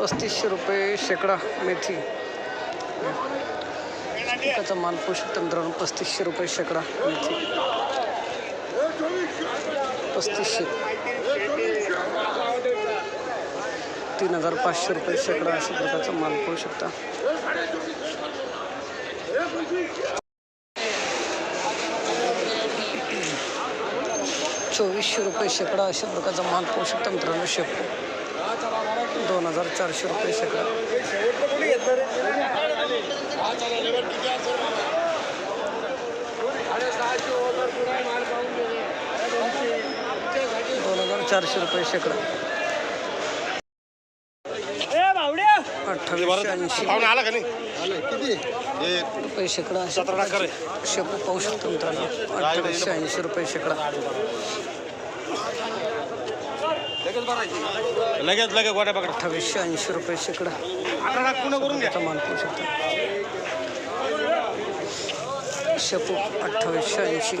पस्तीसशे रुपये शेकडा मेथी. त्याचा माल पोषक शकतो मित्रांनो पस्तीसशे रुपये शेकडा मेथी. पस्तीसशे. तीन हजार पाचशे रुपये शेकडा अशा प्रकारचा माल पोहू शकता. चोवीसशे रुपये शेकडा अशा प्रकारचा माल पोहू शकता मित्रांनो शेपू हजार चारशे रुपये शेकडा दोन हजार चारशे रुपये शेकडा नाही? रुपये शेकडा. शेपू पाहू शकतो मित्रांनो. अठ्ठावीसशे ऐंशी रुपये शेकडा. लगेच लगेच गोट्या पकडा. अठ्ठावीसशे ऐंशी रुपये शेकडा. अठरा लाख पूर्ण करून घ्या. त्याचा माल पाहू शकतो शेपू अठ्ठावीसशे ऐंशी.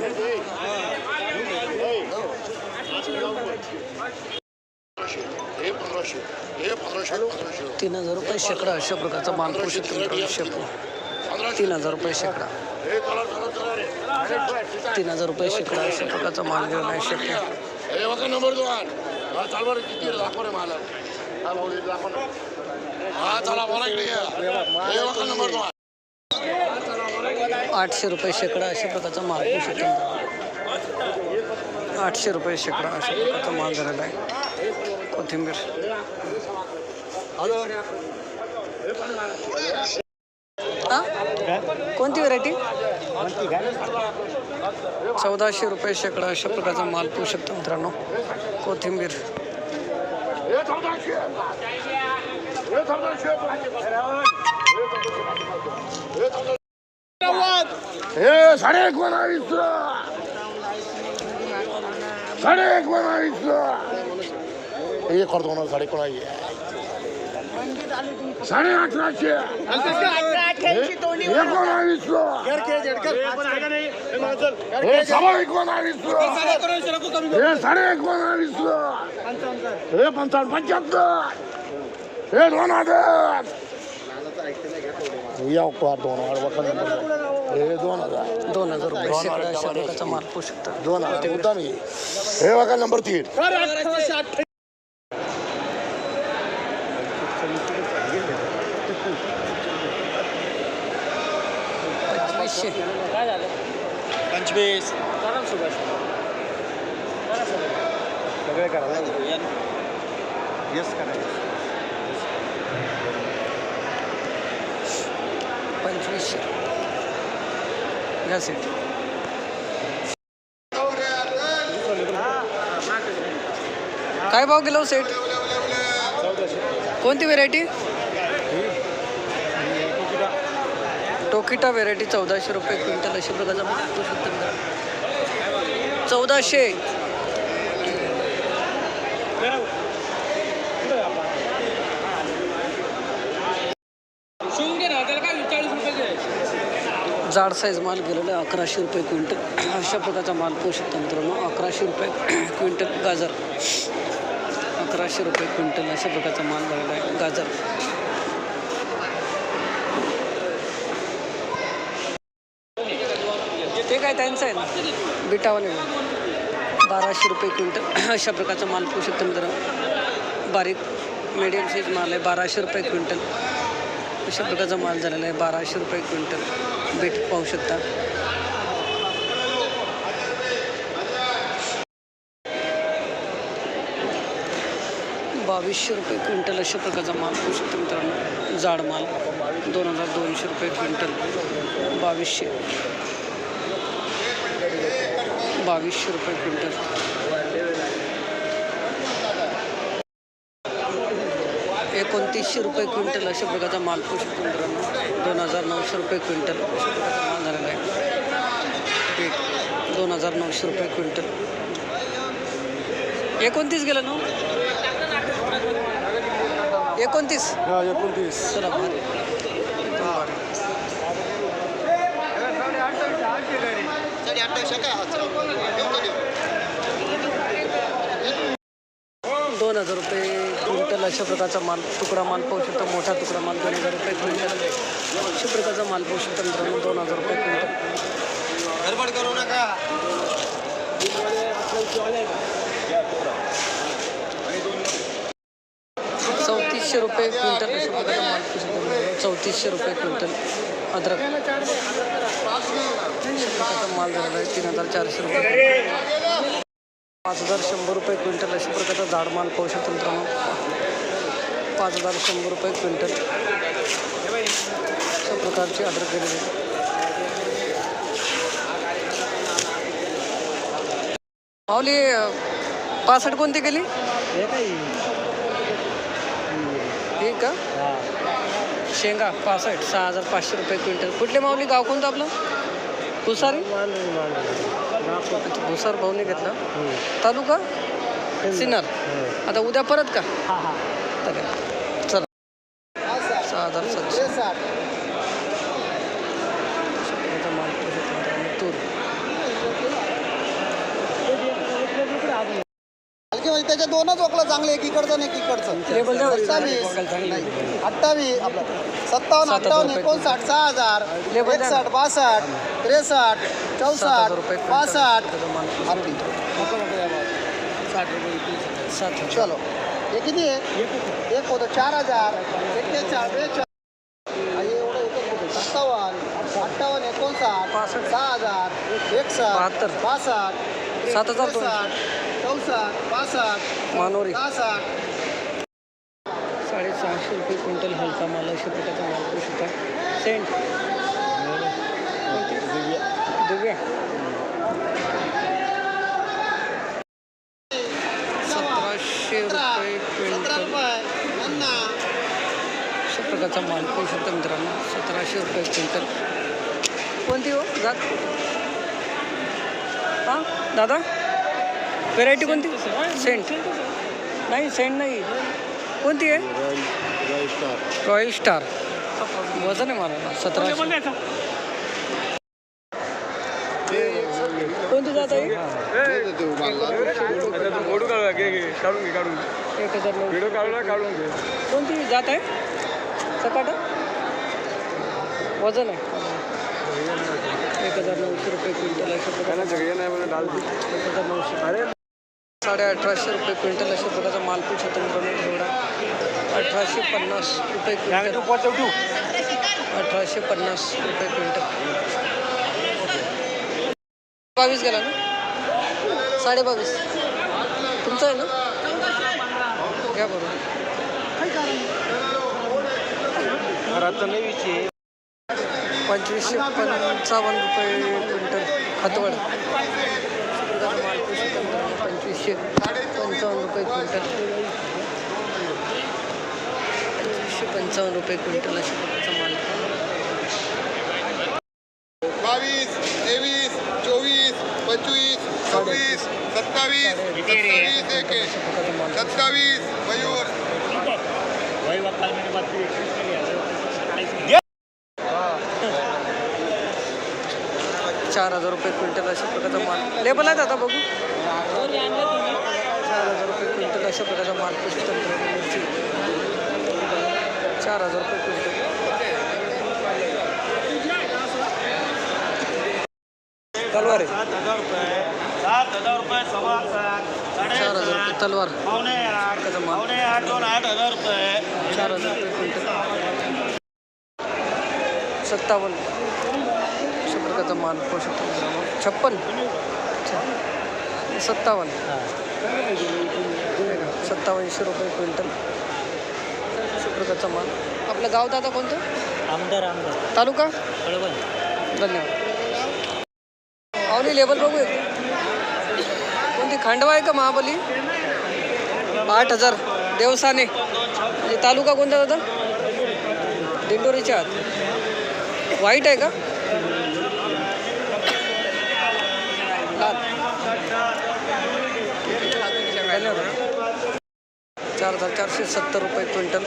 तीन हजार रुपये शेकडा अशा प्रकारचा माल पाहू शकतो शेपू तीन हजार रुपये शेकडा. तीन हजार रुपये शेकडा अशा प्रकारचा माल गेला आहे शेपू हे बघा नंबर दोन चाल बरं किती दाखव रे मला हा भाऊ दाखव ना हा चला बोला इकडे या. बघा नंबर दोन आठशे रुपये शेकडा अशा प्रकारचा माल पाहू शकतो. आठशे रुपये शेकडा अशा प्रकारचा माल झालेला आहे कोथिंबीर? कोणती व्हरायटी चौदाशे रुपये शेकडा अशा प्रकारचा माल पिऊ शकतो मित्रांनो. कोथिंबीर. हे साडे हे चौदाशे साडे एकोणावीस साडे एकोणावीस हे करतो ना साडे एकोणावीस साडे अठराशे एकोणावीस हे एकोणावीस हे साडे एकोणावीस हे पंचावन्न पंच्याहत्तर. हे दोन हजार. या उपकार दोन हजार. हे दोन हजार. दोन हजार रुपये. दोन हजार हे. हे बघा नंबर तीन पंचवीसशे पंचवीस सगळे करा येस करायचं पंचवीसशे या सीट काय भाव गेलो सेट कोणती व्हेरायटी टोकिटा व्हेरायटी चौदाशे रुपये क्विंटल अशा प्रकारचा माल पाहू शकता मित्रांनो. चौदाशे. जाड साईज माल गेलेला आहे अकराशे रुपये क्विंटल. अशा प्रकारचा माल पाहू शकता मित्रांनो अकराशे रुपये क्विंटल गाजर. अकराशे रुपये क्विंटल अशा प्रकारचा माल झालेला आहे गाजर ते काय त्यांचं आहे ना बिटावाले बाराशे रुपये क्विंटल. अशा प्रकारचा माल पाहू शकतो मित्रांनो. बारीक मीडियम साईज माल आहे. बाराशे रुपये क्विंटल. अशा प्रकारचा माल झालेला आहे. बाराशे रुपये क्विंटल. बीट पाहू शकता. बावीसशे रुपये क्विंटल अशा प्रकारचा माल पाहू शकतो मित्रांनो. जाड माल. दोन हजार दोनशे रुपये क्विंटल. बावीसशे. बावीसशे रुपये क्विंटल. एकोणतीसशे रुपये क्विंटल अशा प्रकारचा माल शकतो मित्रांनो. दोन हजार नऊशे रुपये क्विंटल अशा प्रकारचा माल झालेला आहे. पीठ दोन हजार नऊशे रुपये क्विंटल. एकोणतीस गेलं ना एकोणतीस? एकोणतीस. चला दोन हजार रुपये क्विंटल क्विंटल अशा प्रकारचा माल तुकडा माल पाहू शकतो. मोठा तुकडा माल दोन हजार रुपये क्विंटल. अशा प्रकारचा माल पाहू शकतो मित्रांनो दोन हजार रुपये क्विंटल. गडबड करू नका. चौतीसशे रुपये क्विंटल अशा प्रकारचा माल पाहू शकतो चौतीसशे रुपये क्विंटल अद्रक. माल झालेला आहे तीन हजार चारशे रुपये पाच हजार शंभर रुपये क्विंटल अशा प्रकारचा जाड माल पाहू शकतो मित्रांनो. पाच हजार शंभर रुपये क्विंटल. अशा प्रकारची अद्रक गेलेली आहे. माऊली पासष्ट कोणती गेली ही का? शेंगा पासष्ट सहा हजार पाचशे रुपये क्विंटल. कुठले माऊली? गाव कोणतं आपलं? भुसारी? भुसार भाऊने घेतला. तालुका? सिन्नर. आता उद्या परत का? चालेल चला. सहा हजार सातशे आता माल पाहू शकतो मित्रांनो. तूर हलके म्हणजे त्याच्या दोनच ओकलं चांगले एक इकडचं आणि एक इकडचं अठ्ठावीस आपलं. सत्तावन्न अठ्ठावन्न. एकोणसाठ सहा हजार. एकसष्ट बासष्ट त्रेसष्ट क्विंटल. पासष्ट. चलो. हे किती आहे? एक होतं. चार हजार. एक्केचाळ बेचाळ आणि एवढं एकच होतं सत्तावन्न अठ्ठावन्न एकोणसाठ. सहा हजार. एकसष्ट बासष्ट सात हजार चौसष्ट पासष्ट मानोरी. सहासष्ट साडेसहाशे रुपये क्विंटल हलका माल अशा प्रकारचा माल पाहू शकता सेंट. दिव्या. सतराशे रुपये क्विंटल. अशा प्रकारचा माल पाहू शकता मित्रांनो. सतराशे रुपये क्विंटल. कोणती हो? जात हां? दादा? व्हेरायटी कोणती? सेंट नाही सेंट नाही. कोणती आहे? रॉयल स्टार वजन आहे मला. सतराशे. कोणती जात आहे? एक हजार व्हिडिओ काढून घे कोणती जात आहे? सपाटा? वजन आहे. एक हजार नऊशे रुपये क्विंटल दी. एक हजार नऊशे. अरे साडे अठराशे रुपये क्विंटल अशा प्रकारचा माल होता मित्रांनो एवढा अठराशे पन्नास रुपये क्विंटल. अठराशे पन्नास रुपये क्विंटल. बावीस गेला ना? साडे बावीस. तुमचं आहे ना? घ्या बरोबर पंचवीसशे पंचावन्न रुपये क्विंटल. कृषी पंचवीसशे पंचावन्न रुपये क्विंटल. पंचवीसशे पंचावन्न रुपये क्विंटल अशा प्रकारचा माल बावीस तेवीस चोवीस पंचवीस सव्वीस सत्तावीस सत्तावीस एक सत्तावीस मयूर चार हजार रुपये क्विंटल अशा प्रकारचा माल. लेबल आहेत आता बघू. चार हजार रुपये क्विंटल अशा प्रकारचा माल कृषी तंत्र मिरची चार हजार रुपये क्विंटल. तलवार आहे. चार हजार रुपये तलवार. आठ त्याचा माल. हजार रुपये चार हजार रुपये क्विंटल. सत्तावन्न. प्रकारचा माल पाहू शकतो. छप्पन. सत्तावन्न. सत्तावन्नशे रुपये क्विंटल. अशा प्रकारचा माल आपलं गाव दादा कोणतं? आमदार आमदार. तालुका? कळवण. धन्यवाद. पावली लेबल बघू एक कोणती? खांडवा आहे का महाबली? आठ हजार. देवसाने. म्हणजे तालुका कोणता दादा? दिंडोरीच्या आत. वाईट आहे का? धन्यवाद चार हजार चारशे सत्तर रुपये क्विंटल.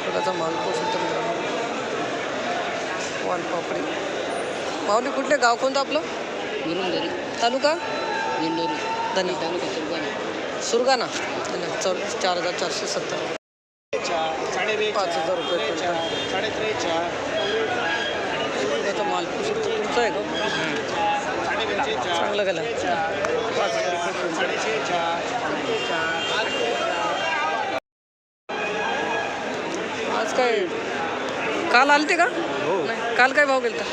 प्रकारचा माल मित्रांनो. वालपापडी माऊली कुठले गाव कोणतं आपलं? गुरुंदरी तालुका? दिंडोरी धन्यवाद तालुका सुलगाणा सुरगाणा. चौ चार हजार चारशे सत्तर. पाच हजार रुपये क्विंटल. त्याचा माल तुमचा आहे का? चांगलं गेलं पाच हजार रुपये क्विंटल आज काय? काल आलते का? नाही काल काय भाव गेलता?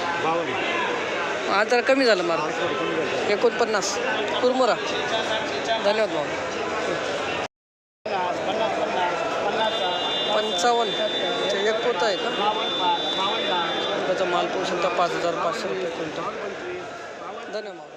आज जरा कमी झालं मार्केट एकोणपन्नास. कुरमुरा. धन्यवाद भाऊ. पंचावन्न अच्छा, एक पोतं आहे का? त्याचा माल पोषण पाच हजार पाचशे रुपये क्विंटल. धन्यवाद.